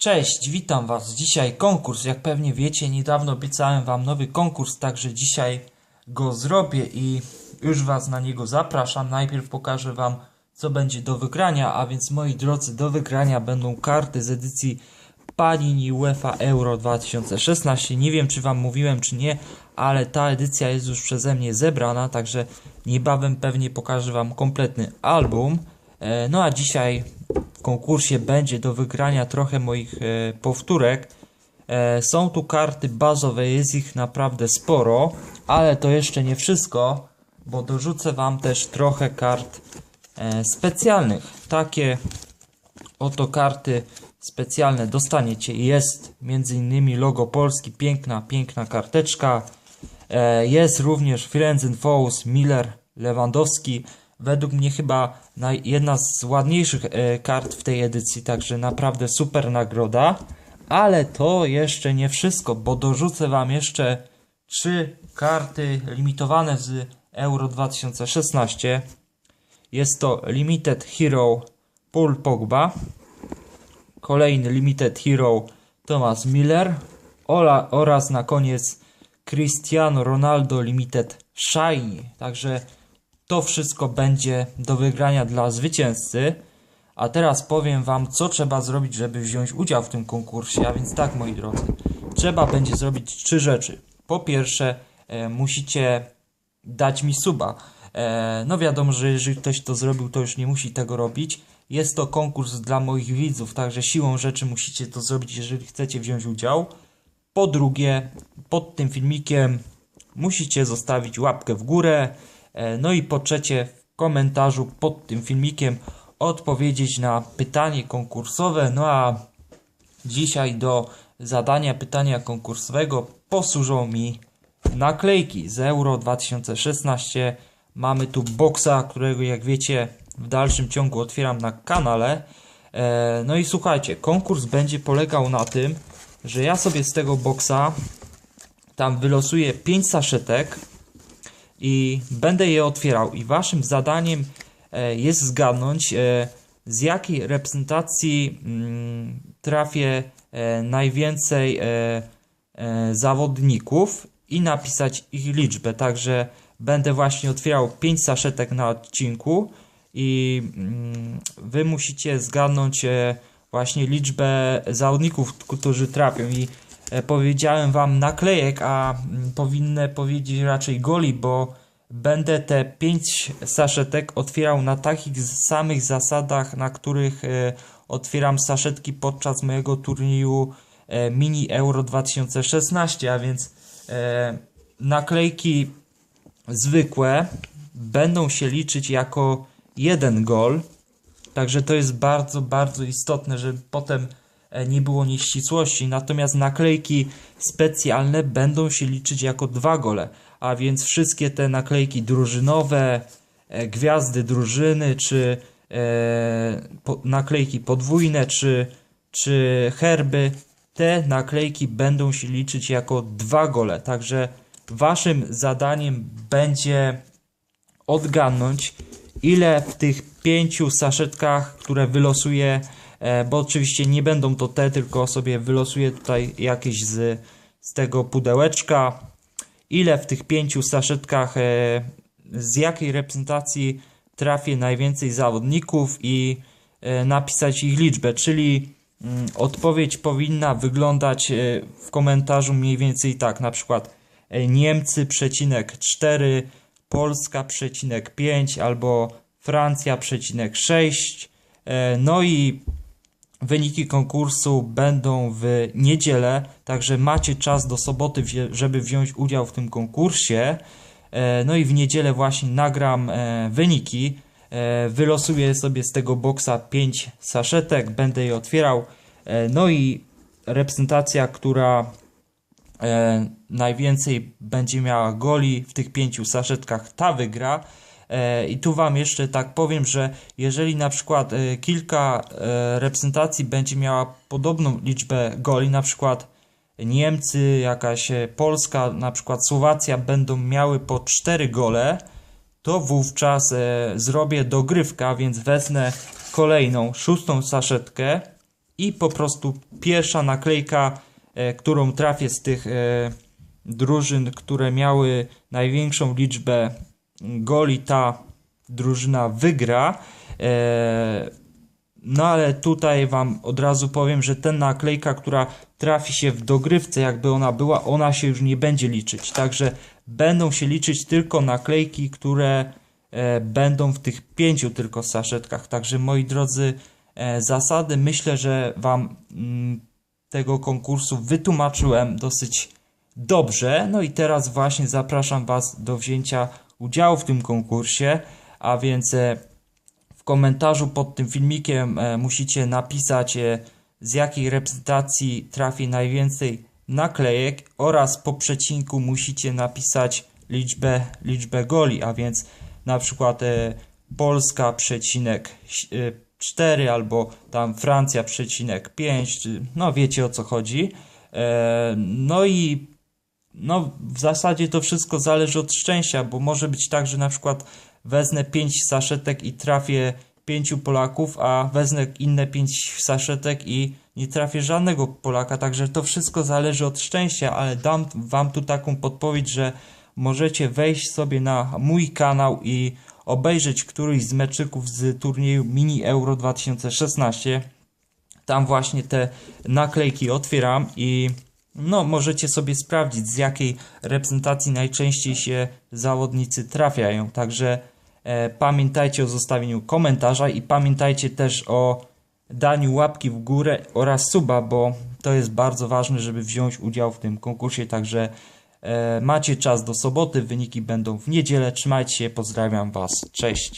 Cześć, witam Was. Dzisiaj konkurs. Jak pewnie wiecie, niedawno obiecałem Wam nowy konkurs, także dzisiaj go zrobię i już Was na niego zapraszam. Najpierw pokażę Wam, co będzie do wygrania, a więc moi drodzy, do wygrania będą karty z edycji Panini UEFA Euro 2016. Nie wiem, czy Wam mówiłem, czy nie, ale ta edycja jest już przeze mnie zebrana, także niebawem pewnie pokażę Wam kompletny album. E, No a dzisiaj konkursie będzie do wygrania trochę moich e, powtórek. E, są tu karty bazowe, jest ich naprawdę sporo, ale to jeszcze nie wszystko, bo dorzucę Wam też trochę kart e, specjalnych. Takie oto karty specjalne dostaniecie. Jest innymi logo Polski, piękna, piękna karteczka. Jest również Friends and Foes, Miller, Lewandowski. Według mnie chyba jedna z ładniejszych e, kart w tej edycji, także naprawdę super nagroda. Ale to jeszcze nie wszystko, bo dorzucę Wam jeszcze trzy karty limitowane z Euro 2016. Jest to Limited Hero Paul Pogba, kolejny Limited Hero Thomas Miller oraz na koniec Cristiano Ronaldo Limited Shiny. Także to wszystko będzie do wygrania dla zwycięzcy. A teraz powiem Wam, co trzeba zrobić, żeby wziąć udział w tym konkursie. A więc tak, moi drodzy, trzeba będzie zrobić trzy rzeczy. Po pierwsze, e, musicie dać mi suba. E, no wiadomo, że jeżeli ktoś to zrobił, to już nie musi tego robić. Jest to konkurs dla moich widzów, także siłą rzeczy musicie to zrobić, jeżeli chcecie wziąć udział. Po drugie, pod tym filmikiem musicie zostawić łapkę w górę. E, No i po trzecie, w komentarzu pod tym filmikiem odpowiedzieć na pytanie konkursowe. No a dzisiaj do zadania pytania konkursowego posłużą mi naklejki z Euro 2016. Mamy tu boksa, którego jak wiecie w dalszym ciągu otwieram na kanale. E, No i słuchajcie, konkurs będzie polegał na tym, że ja sobie z tego boksa tam wylosuję 5 saszetek i będę je otwierał. I waszym zadaniem e, jest zgadnąć, e, z jakiej reprezentacji mm, trafię e, najwięcej zawodników i napisać ich liczbę. Także będę właśnie otwierał 5 saszetek na odcinku i mm, wy musicie zgadnąć właśnie liczbę zawodników, którzy trafią. I powiedziałem wam naklejek, a mm, powinny powiedzieć raczej goli, bo będę te 5 saszetek otwierał na takich samych zasadach, na których e, otwieram saszetki podczas mojego turnieju e, Mini Euro 2016, a więc e, naklejki zwykłe będą się liczyć jako jeden gol. Także to jest bardzo, bardzo istotne, żeby potem e, nie było nieścisłości. Natomiast naklejki specjalne będą się liczyć jako dwa gole. A więc wszystkie te naklejki drużynowe, e, gwiazdy drużyny, czy e, naklejki podwójne, czy, czy herby, te naklejki będą się liczyć jako dwa gole. Także waszym zadaniem będzie odgadnąć, ile w tych pięciu saszetkach, które wylosuję, e, bo oczywiście nie będą to te, tylko sobie wylosuję tutaj jakieś z, z tego pudełeczka, ile w tych pięciu saszetkach, e, z jakiej reprezentacji trafię najwięcej zawodników i e, napisać ich liczbę, czyli mm, odpowiedź powinna wyglądać e, w komentarzu mniej więcej tak, na przykład e, Niemcy przecinek 4, Polska przecinek 5 albo Francja przecinek 6. E, No i wyniki konkursu będą w niedzielę, także macie czas do soboty, żeby wziąć udział w tym konkursie. E, No i w niedzielę właśnie nagram e, wyniki. E, Wylosuję sobie z tego boksa 5 saszetek, będę je otwierał. No i reprezentacja, która najwięcej będzie miała goli w tych pięciu saszetkach, ta wygra. E, I tu Wam jeszcze tak powiem, że jeżeli na przykład e, kilka e, reprezentacji będzie miała podobną liczbę goli, na przykład Niemcy, jakaś Polska, na przykład Słowacja będą miały po 4 gole, to wówczas zrobię dogrywkę, a więc wezmę kolejną, szóstą saszetkę i po prostu pierwsza naklejka, którą trafię z tych drużyn, które miały największą liczbę goli, ta drużyna wygra. E, no ale tutaj wam od razu powiem, że ten naklejka, która trafi się w dogrywce, jakby ona była, ona się już nie będzie liczyć. Także będą się liczyć tylko naklejki, które e, będą w tych pięciu tylko saszetkach. Także moi drodzy, e, zasady myślę, że wam mm, tego konkursu wytłumaczyłem dosyć dobrze. No i teraz właśnie zapraszam was do wzięcia udziału w tym konkursie, a więc e, w komentarzu pod tym filmikiem e, musicie napisać e, z jakiej reprezentacji trafi najwięcej naklejek oraz po przecinku musicie napisać liczbę, liczbę goli, a więc na przykład Polska przecinek e, 4 albo tam Francja przecinek 5, czy, no wiecie o co chodzi. No i no, w zasadzie to wszystko zależy od szczęścia, bo może być tak, że na przykład wezmę 5 saszetek i trafię 5 Polaków, a wezmę inne 5 saszetek i nie trafię żadnego Polaka, także to wszystko zależy od szczęścia, ale dam wam tu taką podpowiedź, że możecie wejść sobie na mój kanał i obejrzeć któryś z meczyków z turnieju Mini Euro 2016. Tam właśnie te naklejki otwieram i no, możecie sobie sprawdzić, z jakiej reprezentacji najczęściej się zawodnicy trafiają. Także e, pamiętajcie o zostawieniu komentarza i pamiętajcie też o daniu łapki w górę oraz suba, bo to jest bardzo ważne, żeby wziąć udział w tym konkursie. Także e, macie czas do soboty, wyniki będą w niedzielę. Trzymajcie się, pozdrawiam Was. Cześć.